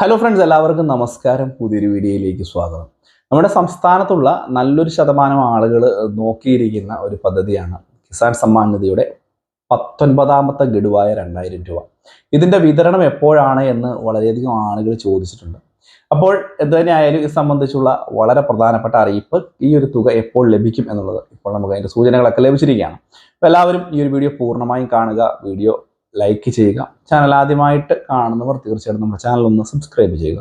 Hello friends എല്ലാവർക്കും നമസ്കാരം. പുതിയൊരു വീഡിയോയിലേക്ക് സ്വാഗതം. നമ്മുടെ സംസ്ഥാനത്തുള്ള നല്ലൊരു ശതമാനം ആളുകൾ നോക്കിയിരിക്കുന്ന ഒരു പദ്ധതിയാണ് കിസാൻ സമ്മാൻ നിധിയുടെ പത്തൊൻപതാമത്തെ ഗഡുവായ രണ്ടായിരം രൂപ. ഇതിന്റെ വിതരണം എപ്പോഴാണ് എന്ന് വളരെയധികം ആളുകൾ ചോദിച്ചിട്ടുണ്ട്. അപ്പോൾ എന്ത് തന്നെയായാലും ഇത് സംബന്ധിച്ചുള്ള വളരെ പ്രധാനപ്പെട്ട അറിയിപ്പ് ഈ ഒരു തുക എപ്പോൾ ലഭിക്കും എന്നുള്ളത് ഇപ്പോൾ നമുക്ക് അതിന്റെ സൂചനകളൊക്കെ ലഭിച്ചിരിക്കുകയാണ്. അപ്പോൾ എല്ലാവരും ഈ ഒരു വീഡിയോ പൂർണമായും കാണുക വീഡിയോ ലൈക്ക് ചെയ്യുക. ചാനൽ ആദ്യമായിട്ട് കാണുന്നവർ തീർച്ചയായിട്ടും നമ്മുടെ ചാനൽ ഒന്ന് സബ്സ്ക്രൈബ് ചെയ്യുക.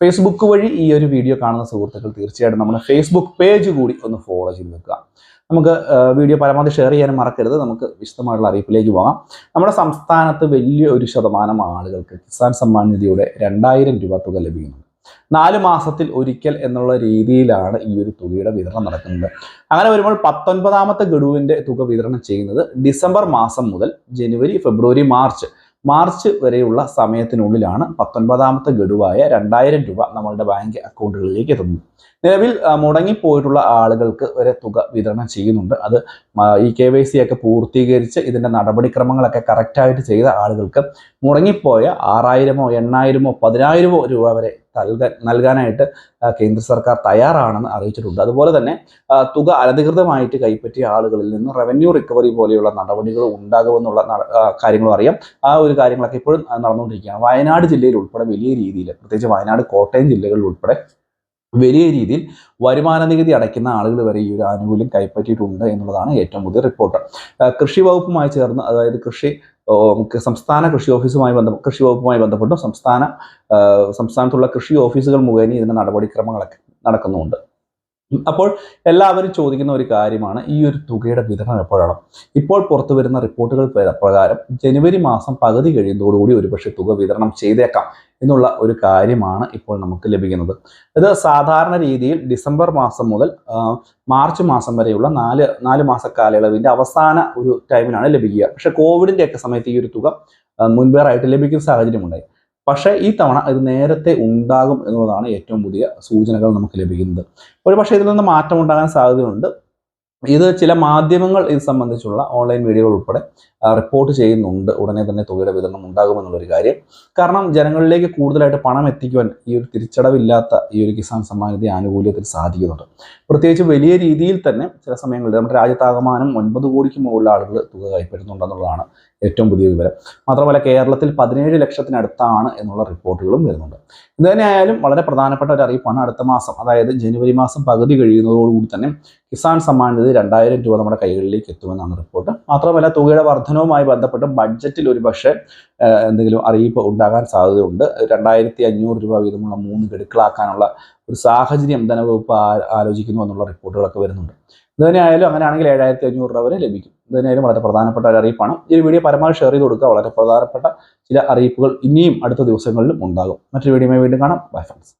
ഫേസ്ബുക്ക് വഴി ഈ ഒരു വീഡിയോ കാണുന്ന സുഹൃത്തുക്കൾ തീർച്ചയായിട്ടും നമ്മുടെ ഫേസ്ബുക്ക് പേജ് കൂടി ഒന്ന് ഫോളോ ചെയ്ത് വെക്കുക. നമുക്ക് വീഡിയോ പരമാവധി ഷെയർ ചെയ്യാനും മറക്കരുത്. നമുക്ക് വിശദമായിട്ടുള്ള അറിയിപ്പിലേക്ക് പോകാം. നമ്മുടെ സംസ്ഥാനത്ത് വലിയ ഒരു ശതമാനം ആളുകൾക്ക് കിസാൻ സമ്മാൻ നിധിയുടെ രണ്ടായിരം രൂപ തുക ലഭിക്കുന്നുണ്ട് നാല് മാസത്തിൽ ഒരിക്കൽ എന്നുള്ള രീതിയിലാണ് ഈ ഒരു തുകയുടെ വിതരണം നടക്കുന്നത്. അങ്ങനെ വരുമ്പോൾ പത്തൊൻപതാമത്തെ ഗഡുവിന്റെ തുക വിതരണം ചെയ്യുന്നത് ഡിസംബർ മാസം മുതൽ ജനുവരി ഫെബ്രുവരി മാർച്ച്. മാർച്ച് വരെയുള്ള സമയത്തിനുള്ളിലാണ് പത്തൊൻപതാമത്തെ ഗഡുവായ രണ്ടായിരം രൂപ നമ്മളുടെ ബാങ്ക് അക്കൗണ്ടുകളിലേക്ക് എത്തുന്നത്. നിലവിൽ മുടങ്ങിപ്പോയിട്ടുള്ള ആളുകൾക്ക് വരെ തുക വിതരണം ചെയ്യുന്നുണ്ട്. അത് ഈ കെ വൈ സി ഒക്കെ പൂർത്തീകരിച്ച് ഇതിന്റെ നടപടിക്രമങ്ങളൊക്കെ കറക്റ്റായിട്ട് ചെയ്ത ആളുകൾക്ക് മുടങ്ങിപ്പോയ ആറായിരമോ എണ്ണായിരമോ പതിനായിരമോ രൂപ വരെ നൽകാനായിട്ട് കേന്ദ്ര സർക്കാർ തയ്യാറാണെന്ന് അറിയിച്ചിട്ടുണ്ട്. അതുപോലെ തന്നെ തുക അനധികൃതമായിട്ട് കൈപ്പറ്റിയ ആളുകളിൽ നിന്ന് റവന്യൂ റിക്കവറി പോലെയുള്ള നടപടികൾ ഉണ്ടാകുമെന്നുള്ള കാര്യങ്ങളും അറിയാം. ആ ഒരു കാര്യങ്ങളൊക്കെ ഇപ്പോഴും നടന്നുകൊണ്ടിരിക്കുകയാണ്. വയനാട് ജില്ലയിൽ ഉൾപ്പെടെ വലിയ രീതിയിൽ പ്രത്യേകിച്ച് വയനാട് കോട്ടയം ജില്ലകളിൽ ഉൾപ്പെടെ വലിയ രീതിയിൽ വരുമാന നികുതി അടയ്ക്കുന്ന ആളുകൾ വരെ ഈ ഒരു ആനുകൂല്യം കൈപ്പറ്റിയിട്ടുണ്ട് എന്നുള്ളതാണ് ഏറ്റവും പുതിയ റിപ്പോർട്ട്. കൃഷി വകുപ്പുമായി ചേർന്ന് അതായത് കൃഷി സംസ്ഥാന കൃഷി ഓഫീസുമായി ബന്ധ കൃഷി വകുപ്പുമായി ബന്ധപ്പെട്ടും സംസ്ഥാന സംസ്ഥാനത്തുള്ള കൃഷി ഓഫീസുകൾ മുഖേന ഇതിന്റെ നടപടിക്രമങ്ങളൊക്കെ നടക്കുന്നുണ്ട്. ഉം, അപ്പോൾ എല്ലാവരും ചോദിക്കുന്ന ഒരു കാര്യമാണ് ഈ ഒരു തുകയുടെ വിതരണം എപ്പോഴാണ്? ഇപ്പോൾ പുറത്തു വരുന്ന റിപ്പോർട്ടുകൾ പ്രകാരം ജനുവരി മാസം പകുതി കഴിയുന്നതോടുകൂടി ഒരുപക്ഷെ തുക വിതരണം ചെയ്തേക്കാം എന്നുള്ള ഒരു കാര്യമാണ് ഇപ്പോൾ നമുക്ക് ലഭിക്കുന്നത്. ഇത് സാധാരണ രീതിയിൽ ഡിസംബർ മാസം മുതൽ മാർച്ച് മാസം വരെയുള്ള നാല് നാല് മാസ കാലയളവിന്റെ അവസാന ഒരു ടൈമിലാണ് ലഭിക്കുക. പക്ഷേ കോവിഡിന്റെയൊക്കെ സമയത്ത് ഈ ഒരു തുക മുൻപേറായിട്ട് ലഭിക്കുന്ന സാഹചര്യമുണ്ടായി. പക്ഷേ ഈ തവണ ഇത് നേരത്തെ ഉണ്ടാകും എന്നുള്ളതാണ് ഏറ്റവും പുതിയ സൂചനകൾ നമുക്ക് ലഭിക്കുന്നത്. ഒരു പക്ഷേ ഇതിൽ നിന്ന് മാറ്റം ഉണ്ടാകാൻ സാധ്യതയുണ്ട്. ഇത് ചില മാധ്യമങ്ങൾ ഇത് സംബന്ധിച്ചുള്ള ഓൺലൈൻ വീഡിയോകൾ ഉൾപ്പെടെ റിപ്പോർട്ട് ചെയ്യുന്നുണ്ട്. ഉടനെ തന്നെ തുകയുടെ വിതരണം ഉണ്ടാകുമെന്നുള്ളൊരു കാര്യം. കാരണം ജനങ്ങളിലേക്ക് കൂടുതലായിട്ട് പണം എത്തിക്കുവാൻ ഈ ഒരു തിരിച്ചടവില്ലാത്ത ഈ ഒരു കിസാൻ സമ്മാൻ ആനുകൂല്യത്തിൽ സാധിക്കുന്നുണ്ട്. പ്രത്യേകിച്ച് വലിയ രീതിയിൽ തന്നെ ചില സമയങ്ങളിൽ നമ്മുടെ രാജ്യത്താകമാനം ഒൻപത് കോടിക്ക് മുകളിൽ ആളുകൾ തുക കൈപ്പറ്റുന്നുണ്ടെന്നുള്ളതാണ് ഏറ്റവും പുതിയ വിവരം. മാത്രമല്ല കേരളത്തിൽ പതിനേഴ് ലക്ഷത്തിനടുത്താണ് എന്നുള്ള റിപ്പോർട്ടുകളും വരുന്നുണ്ട്. ഇത് തന്നെയായാലും വളരെ പ്രധാനപ്പെട്ട ഒരു അറിയിപ്പാണ് അടുത്ത മാസം അതായത് ജനുവരി മാസം പകുതി കഴിയുന്നതോടുകൂടി തന്നെ കിസാൻ സമ്മാൻ നിധി രണ്ടായിരം രൂപ നമ്മുടെ കൈകളിലേക്ക് എത്തുമെന്നാണ് റിപ്പോർട്ട് മാത്രമല്ല തുകയുടെ വർധനവുമായി ബന്ധപ്പെട്ട് ബഡ്ജറ്റിൽ ഒരു പക്ഷേ എന്തെങ്കിലും അറിയിപ്പ് ഉണ്ടാകാൻ സാധ്യതയുണ്ട്. രണ്ടായിരത്തി അഞ്ഞൂറ് രൂപ വീതമുള്ള മൂന്ന് ഗഡുക്കളാക്കാനുള്ള ഒരു സാഹചര്യം ധനവകുപ്പ് ആലോചിക്കുന്നു എന്നുള്ള റിപ്പോർട്ടുകളൊക്കെ വരുന്നുണ്ട്. ഇത് തന്നെയായാലും അങ്ങനെയാണെങ്കിൽ ഏഴായിരത്തി അഞ്ഞൂറ് രൂപ വരെ ലഭിക്കും. ഇത് തന്നെയായാലും വളരെ പ്രധാനപ്പെട്ട ഒരു അറിയിപ്പാണ്. ഈ വീഡിയോ പരമാവധി ഷെയർ ചെയ്ത് കൊടുക്കുക. വളരെ പ്രധാനപ്പെട്ട ചില അറിയിപ്പുകൾ ഇനിയും അടുത്ത ദിവസങ്ങളിലും ഉണ്ടാകും. മറ്റൊരു വീഡിയോ വീണ്ടും കാണാം. Bye friends